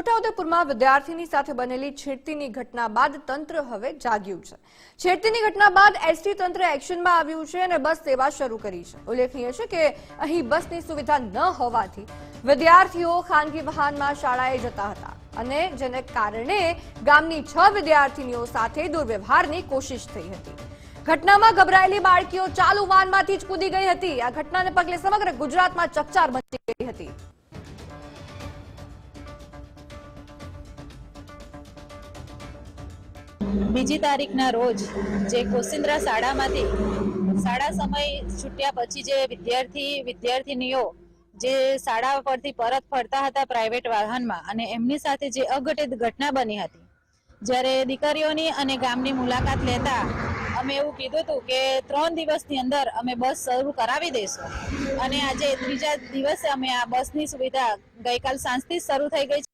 છોટાઉદેપુરમાં વિદ્યાર્થીની સાથે બનેલી છેડતીની ઘટના બાદ તંત્ર હવે જાગ્યું છે. છેડતીની ઘટના બાદ એસટી તંત્ર એક્શનમાં આવ્યું છે અને બસ સેવા શરૂ કરી છે. ઉલ્લેખનીય છે કે અહીં બસની સુવિધા ન હોવાથી વિદ્યાર્થીઓ ખાનગી વાહનમાં શાળાએ જતા હતા અને જેને કારણે ગામની છ વિદ્યાર્થીનીઓ સાથે દુર્વ્યવહારની કોશિશ થઈ હતી. ઘટનામાં ગભરાયેલી બાળકીઓ ચાલુ વાનમાંથી જ કૂદી ગઈ હતી. આ ઘટનાને પગલે સમગ્ર ગુજરાતમાં ચકચાર મચી ગઈ હતી. બીજી તારીખના રોજ જે કોસિન્દ્રા શાળામાંથી શાળા સમય છૂટ્યા પછી જે વિદ્યાર્થી, વિદ્યાર્થીનીઓ જે શાળા પરથી પરત ફરતા હતા પ્રાઇવેટ વાહનમાં અને એમની સાથે જે અઘટિત ઘટના બની હતી, જ્યારે દીકરીઓની અને ગામની મુલાકાત લેતા અમે એવું કીધું હતું કે ત્રણ દિવસની અંદર અમે બસ શરૂ કરાવી દઈશું. અને આજે ત્રીજા દિવસે અમે આ બસની સુવિધા ગઈકાલ સાંજથી શરૂ થઈ ગઈ છે.